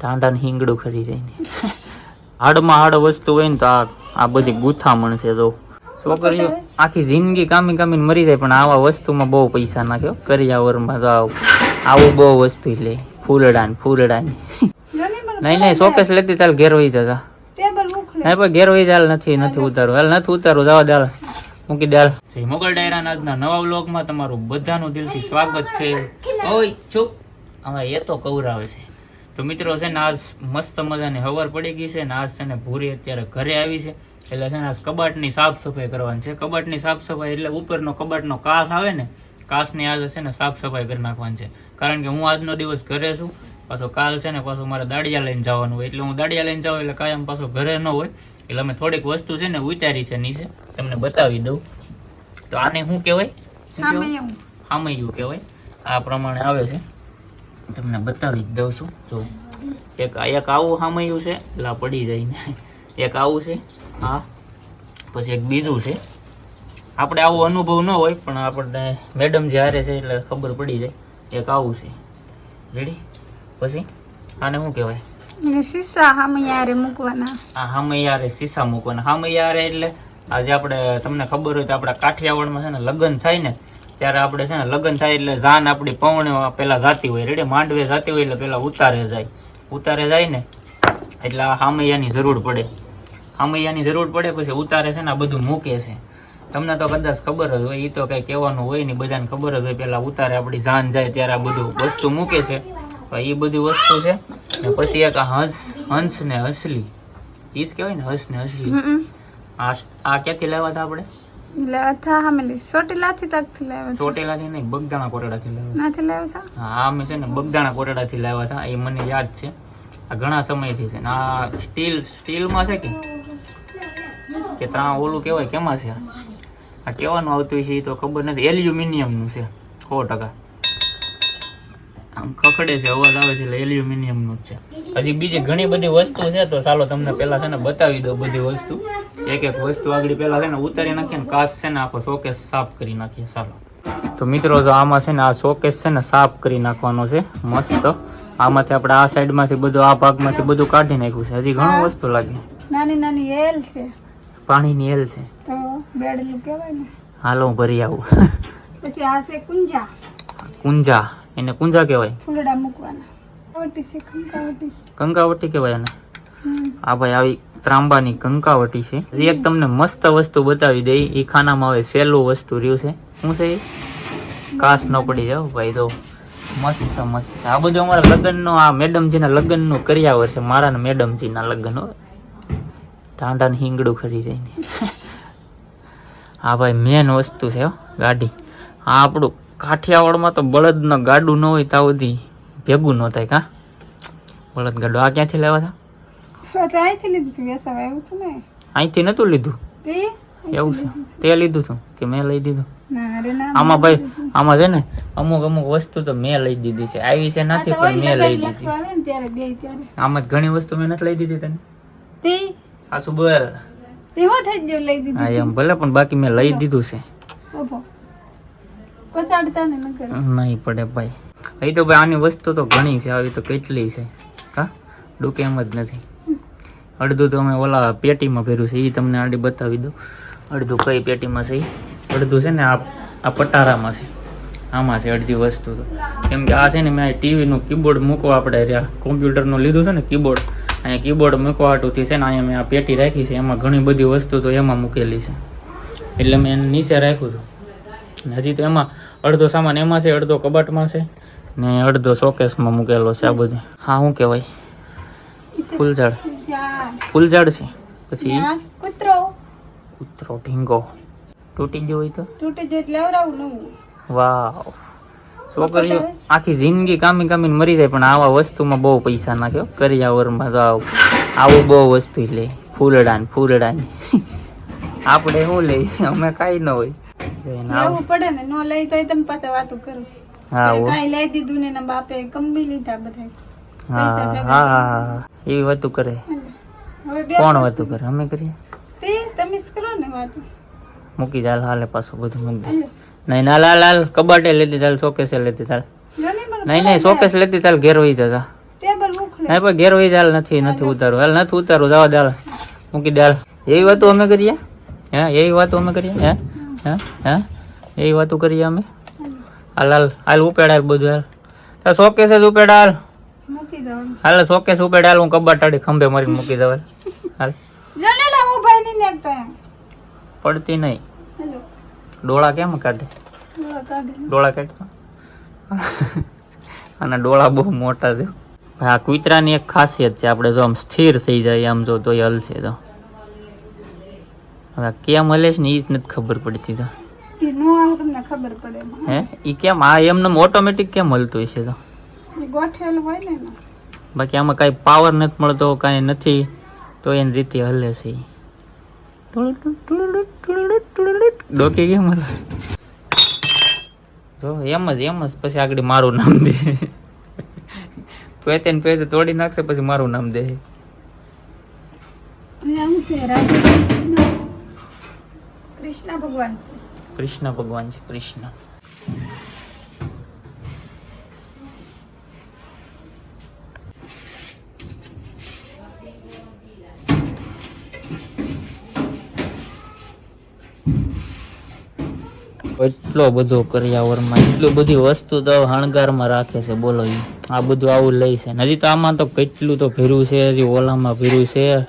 ટાંડા ને હિંગડું ખરી જાય ને હાડમાં હાડ વસ્તુ હોય ને તો આ આ બધી ગુથામણ છે તો છોકરીઓ આખી જિંદગી કામી કામીને મરી જાય પણ આવા વસ્તુમાં બહુ પૈસા નાખ્યો. કરિયાવરમાં તો આવું આવું બહુ વસ્તુ લે. ફૂલડા ને ફૂલડા ને નહીં નહીં શોકેસ લેતી ચાલ ઘેર વહી જતા નહીં પણ ઘેર વહી ચાલ નથી નથી ઉતારું હાલ નથી ઉતારું જવા દાલ મૂકી દાલ. જય મોગલ ડાયરાના આજના નવા વ્લોગમાં તમારું બધાનું દિલથી સ્વાગત છે. ઓય ચૂપ. હવે એ તો કવરાવે છે. તો મિત્રો છે ને આજ મસ્ત મજાની હવાર પડી ગઈ છે ને આજ છે ને ભૂરી અત્યારે ઘરે આવી છે. એટલે છે ને આજ કબાટની સાફ સફાઈ કરવાની છે. કબાટની સાફ સફાઈ એટલે ઉપરનો કબાટનો કાસ આવે ને કાસની આજે છે ને સાફ સફાઈ કરી નાખવાની છે. કારણ કે હું આજનો દિવસ ઘરે છું પાછો કાલ છે ને પાછું મારે દાડિયા લઈને જવાનું હોય. એટલે હું દાડિયા લઈને જાઉં એટલે કાયમ પાછો ઘરે ન હોય. એટલે અમે થોડીક વસ્તુ છે ને ઉતારી છે નીચે. તમને બતાવી દઉં. તો આને શું કહેવાય? હામૈયું કહેવાય. આ પ્રમાણે આવે છે. તમને બતાવી જ દઉં છું. જો એક એક આવું સામયું છે એટલે પડી જાય ને એક આવું છે હા. પછી એક બીજું છે. આપણે આવો અનુભવ ન હોય પણ આપણને મેડમ જે હારે છે એટલે ખબર પડી જાય. એક આવું છે. રેડી પછી આને શું કહેવાય? સીસા મૂકવાના. આ હામૈયારે સીસા મૂકવાના. હામૈયારે એટલે આજે આપણે તમને ખબર હોય તો આપણા કાઠિયાવાડમાં છે ને લગ્ન થાય ને ત્યારે આપણે છે ને લગ્ન થાય એટલે જાન આપણી પૌણે પેલા જાતી હોય. રેડી? માંડવે જાતી હોય એટલે પેલા ઉતારે જાય. ઉતારે જાય ને એટલે આ હામૈયાની જરૂર પડે. હામૈયાની જરૂર પડે પછી ઉતારે છે ને આ બધું મૂકે છે. તમને તો કદાચ ખબર જ હોય એ તો કઈ કહેવાનું હોય નહીં બધાને ખબર જ હોય પેલા ઉતારે આપણી જાન જાય ત્યારે આ બધું વસ્તુ મૂકે છે. એ બધી વસ્તુ છે ને પછી એક હંસ હંસ ને હસલી. એ જ કહેવાય ને હંસ ને હસલી. આ આ ક્યાંથી લાવ્યા હતા આપણે? એટલે અથા હામેલી. સોટીલાથી તકથી લાવ્યા છે? ચોટેલાથી નહીં બગદાણા લાવ્યા. નાથી લાવ્યા હતા હા અમે છે ને બગદાણા કોટડાથી લાવ્યા હતા. એ મને યાદ છે. આ ઘણા સમયથી છે ને આ સ્ટીલ સ્ટીલમાં છે કે? કે ત્રણ ઓલું કહેવાય કેમાં છે આ? કહેવાનું આવતું છે એ તો ખબર નથી. એલ્યુમિનિયમનું છે સો ટકા. આમ ખખડે છે અવાજ આવે છે એટલે એલ્યુમિનિયમનું જ છે. હજી બીજી ઘણી બધી વસ્તુ છે તો ચાલો તમને પેલા છે ને બતાવી દઉં બધી વસ્તુ. એક એક વસ્તુ આગળ પેલા છે ને ઉતારી નાખીએ ને કાચ છે ને આખો શોકેસ સાફ કરી નાખીએ ચાલો. તો મિત્રો જો આમાં છે ને આ શોકેસ છે ને સાફ કરી નાખવાનો છે મસ્ત. આમાંથી આપણે આ સાઈડમાંથી બધું આ ભાગમાંથી બધું કાઢી નાખ્યું છે. હજી ઘણું વસ્તુ લાગે. નાની નાની એલ છે. પાણીની એલ છે. તો બેડલું કહેવાય ને. હાલો હું ભરી આવું. પછી આ છે કુંજા. કુંજા. એને કુંજા કહેવાય. ફૂલડા મૂકવાના. કંકાવટી કહેવાય એને. આ ભાઈ આવી ત્રાંબાની કંકાવટી છે. જે એક તમને મસ્ત વસ્તુ બતાવી દઈ એ ખાનામાં હવે સહેલું વસ્તુ રહ્યું છે. શું છે કાસ ન પડી જાવ ભાઈ તો મસ્ત મસ્ત. આ બધું અમારા લગ્નનો આ મેડમજીના લગ્નનું કર્યા વર્ષે મારા ને મેડમજીના લગ્ન ટાંડા ને હિંગડું ખરી જઈને હા ભાઈ મેન વસ્તુ છે હો, ગાડી. આ આપણું કાઠિયાવાડમાં તો બળદનો ગાડું ન હોય ત્યાં સુધી ભેગું ન થાય કા? બળદ ગાડું. આ ક્યાંથી લેવા હતા? અહીંથી લીધું છે વેસાવા એવું છે ને? અહીંથી નતું લીધું? એવું છે. તે લીધું હતું કે મેં લઈ દીધું? આમાં ભાઈ આમાં છે ને અમુક અમુક વસ્તુ તો મેં લઈ દીધી છે. આવી છે નથી પણ મેં લઈ દીધી. આમાં ઘણી વસ્તુ મેં નથી લઈ દીધી તને. આ શું બોલ? એમ ભલે પણ બાકી મેં લઈ દીધું છે. નહીં પડે ભાઈ. એ તો ભાઈ આની વસ્તુ તો ઘણી છે, આવી તો કેટલી છે. હા? ડૂકે એમ જ નથી. અડધું તો અમે ઓલા પેટીમાં ભર્યું છે એ તમને આડી બતાવી દઉં. અડધું કઈ પેટીમાં છે. અડધું છે ને આ પટારામાં છે. આમાં છે અડધી વસ્તુ તો. કેમ કે આ છે ને મેં ટીવીનું કીબોર્ડ મૂકવા આપણે રહ્યા. કોમ્પ્યુટરનું લીધું છે ને કીબોર્ડ. અહીંયા કીબોર્ડ મૂકવા હાટુંથી છે ને અહીંયા મેં આ પેટી રાખી છે, એમાં ઘણી બધી વસ્તુ તો એમાં મૂકેલી છે. એટલે મેં નીચે રાખ્યું હતું. હજી તો એમાં અડધો સામાન એમાં છે અડધો કબાટમાં છે ને અડધો શોકેસમાં મૂકેલો છે આ બધું. હા શું કહેવાય? ફૂલઝાડ. ફૂલઝાડ છે. પછી કૂતરો. કૂતરો ઢીંગો. તૂટી ગયો હોય તો? તૂટી ગયો એટલે આવરાવું નવું. વાવ. છોકરીઓ આખી જિંદગી કામી કામીને મરી જાય પણ આવા વસ્તુમાં બહુ પૈસા નાખ્યો. કરિયાવરમાં તો આવું. આવું બહુ વસ્તુ લે. ફૂલડા ને ફૂલડા ને આપણે શું લઈએ અમે કાંઈ ન હોય. લેવું પડે ને નો લઈ તો તમે પાછા વાતું કરો. હા. કાંઈ લઈ દીધું ને એના બાપે કંબી લીધા બધા હા હા હા એવી વાતું કરે. કોણ વાતું કરે? અમે કરીએ? તે તમે કરો ને વાતું. મૂકી ચાલ હાલે પાછું બધું મૂકી નહીં ના લાલ લાલ કબાટે લેતી ચાલ શોકેસે લેતી ચાલ. નહીં નહીં શોકેસ લેતી ચાલ ઘેર વહી જતા. નહીં પણ ઘેર વહી ચાલ નથી નથી ઉતારું હાલ નથી ઉતારું જવા દાલ મૂકી દાલ એવી વાતો અમે કરીએ? હે એવી વાતો અમે કરીએ? હે? હે? હે? એ વાતો કરીએ અમે? હાલ હાલ હાલ ઉપેડાલ બધું હાલ. તાર શોકેસ જ ઉપેડાલ હાલ. હાલ શોકેસ ઉપેડાલ હું કબાટ અડી ખંભે મારી મૂકી દઉં હાલ. પડતી નહીં. ડોળા કેમ કાઢે? ડોળા કાઢી. અને ડોળા બહુ મોટા છે. આ કૂતરાની એક ખાસિયત છે આપણે જો આમ સ્થિર થઈ જાય આમ જો તો એ હલશે તો. હવે કેમ હલે છે ને એ જ નથી ખબર પડતી તો. તમને ખબર પડે હે. એ કેમ? આ એમને ઓટોમેટિક કેમ હલતું હશે તો? ગોઠવેલું હોય ને એમાં. બાકી આમાં કાંઈ પાવર નથી મળતો કાંઈ નથી તો એની રીતે હલે છે. ડોકી કેમ હલે? જો એમ જ એમ જ. પછી આગળ મારું નામ દે. પેતે ને પેતે તોડી નાખશે પછી મારું નામ દે. કૃષ્ણ ભગવાન છે. કૃષ્ણ ભગવાન છે, કૃષ્ણ. એટલો બધો કર્યાવરમાં, એટલું બધી વસ્તુ તો હણગારમાં રાખે છે, બોલો એ આ બધું આવું લઈ છે. હજી તો આમાં તો કેટલું તો ભેરું છે, હજી ઓલામાં ભેરું છે.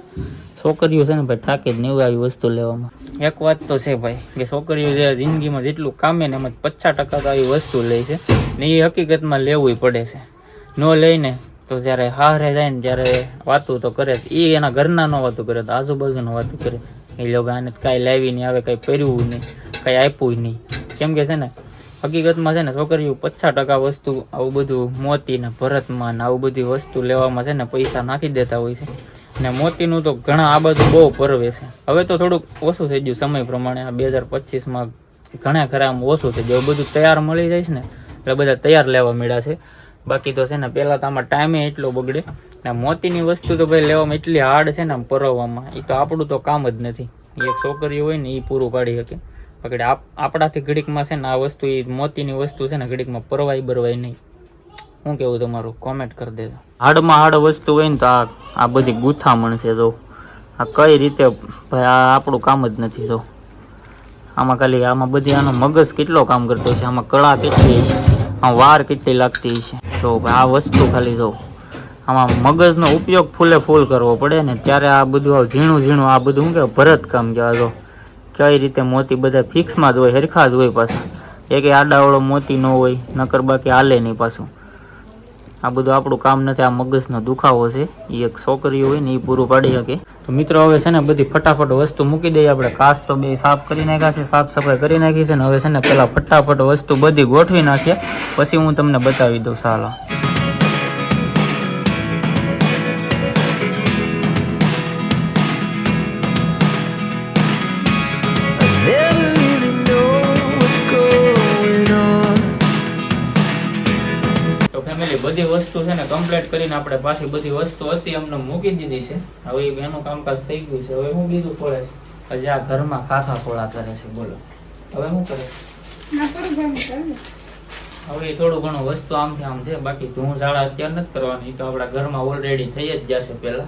છોકરીઓ છે ને ભાઈ થાકે જ નહીં આવી વસ્તુ લેવામાં. એક વાત તો છે ભાઈ, કે છોકરીઓ જે જિંદગીમાં જેટલું કામે ને એમાં પચાસ ટકા તો આવી વસ્તુ લે છે ને એ હકીકતમાં લેવું પડે છે. ન લઈને તો જ્યારે હારે જાય ને જ્યારે વાતું તો કરે એ એના ઘરના ન વાતું કરે, તો આજુબાજુનું વાતું કરે. એ લો ભાઈ, આને કાંઈ લાવી નહીં આવે કાંઈ પહેરવું નહીં, કાંઈ આપ્યું નહીં. કેમ કે છે ને, હકીકતમાં છે ને છોકરીઓ પચાસ ટકા વસ્તુ આવું બધું મોતી ને ભરતમાં ને આવું બધી વસ્તુ લેવામાં છે ને પૈસા નાખી દેતા હોય છે. ને મોતીનું તો ઘણા આ બધું બહુ પરવે છે. હવે તો થોડુંક ઓછું થઈ ગયું સમય પ્રમાણે. આ બે હજાર પચીસમાં ઘણા ખરા ઓછું થઈ ગયું. બધું તૈયાર મળી જાય છે ને, એટલે બધા તૈયાર લેવા મળ્યા છે. બાકી તો છે ને, પહેલાં તો આમાં ટાઈમે એટલો બગડે ને મોતીની વસ્તુ તો ભાઈ લેવામાં એટલી હાર્ડ છે ને આમ પરવવામાં એ તો આપણું તો કામ જ નથી. એક છોકરી હોય ને એ પૂરું પાડી શકે. બાકી આપ આપણાથી ઘડીકમાં છે ને આ વસ્તુ એ મોતીની વસ્તુ છે ને ઘડીકમાં પરવાય બરવાય નહીં. શું કેવું તમારું? કોમેન્ટ કરી દેજો. હાડમાં હાડ વસ્તુ હોય ને તો આ આ બધી ગૂંથામણ છે તો આ કઈ રીતે ભાઈ, આ આપણું કામ જ નથી તો આમાં ખાલી આમાં બધી આનો મગજ કેટલો કામ કરતો છે આમાં કળા કેટલી છે આમાં વાર કેટલી લાગતી છે તો ભાઈ, આ વસ્તુ ખાલી જો. આમાં મગજનો ઉપયોગ ફૂલે ફૂલ કરવો પડે ને ત્યારે આ બધું આ ઝીણું ઝીણું આ બધું શું કહેવાય? ભરત કામ કહેવાય જો. કઈ રીતે મોતી બધા ફિક્સમાં જ હોય, હરખા જ હોય પાછા. એક આડાવાળો મોતી ન હોય, નકર બાકી હાલે નહીં પાછું. આ બધું આપણું કામ નથી, આ મગજનો દુખાવો છે. એ એક છોકરી હોય ને એ પૂરું પાડી શકે. તો મિત્રો, હવે છે ને બધી ફટાફટ વસ્તુ મૂકી દઈએ. આપણે કાચ તો બે સાફ કરી નાખ્યા છે, સાફ સફાઈ કરી નાખી છે ને હવે છે ને પેલા ફટાફટ વસ્તુ બધી ગોઠવી નાખીએ. પછી હું તમને બતાવી દઉં, સાલો. બધી વસ્તુ છે ને કમ્પ્લીટ કરીને આપણે પાછી બધી વસ્તુ હતી અમને મૂકી દીધી છે. હવે એનું કામકાજ થઈ ગયું છે. હવે હું બીજું ખોળે છે. હજી આ ઘરમાં ખાખા ખોળા કરે છે. બોલો. હવે શું કરે. હવે એ થોડું ઘણું વસ્તુ આમથી આમ છે. બાકી ધૂળ ઝાડા અત્યારે નથી કરવાની. તો આપણા ઘરમાં ઓલરેડી થઈ જ જશે પહેલાં.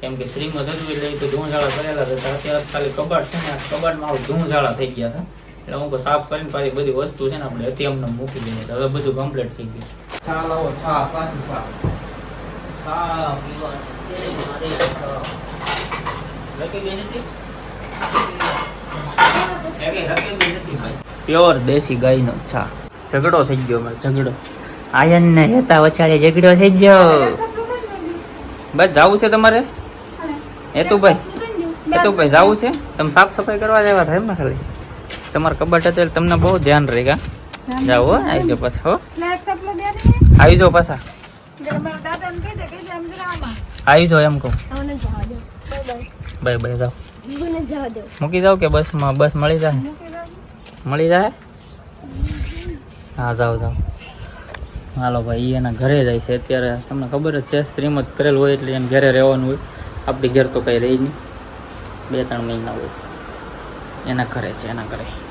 કેમ કે શ્રીમદ હતું એટલે તો ધૂળ ઝાડા કરેલા હતા. અત્યારે ખાલી કબાટ છે ને કબાટમાં આવું ધૂળ ઝાડા થઈ ગયા હતા. એટલે હું સાફ કરીને પાછી બધી વસ્તુ છે ને આપણે હતી અમને મૂકી દઈએ હવે બધું કમ્પ્લીટ થઈ ગયું પ્યોર દેશી ગાયનો ચા ઝઘડો થઈ ગયો મારે, ઝઘડો આયન ને હેતા વચાડે ઝઘડો થઈ ગયો? બસ જાવું છે તમારે. હેતુભાઈ? હેતુભાઈ જાવું છે તમે સાફ સફાઈ કરવા જવા થાય ને ખાલી તમારા કબાટ હતું તમને બહુ ધ્યાન રહે જાવ હો આવી જાઓ પાછા હો લે, એક કપડું દે ને. આવી જાઓ પાછા. આવી જાઓ એમ કહું. બાય બાય જાઓ. મૂકી જાઓ કે બસમાં બસ મળી જાય? મળી જાય? હા જાઓ જાઓ. હાલો ભાઈ એના ઘરે જાય છે. અત્યારે તમને ખબર જ છે શ્રીમદ કરેલ હોય એટલે એને ઘરે રહેવાનું હોય. આપણી ઘેર તો કઈ રહી નહીં. બે ત્રણ મહિના હોય. એના ઘરે છે એના ઘરે.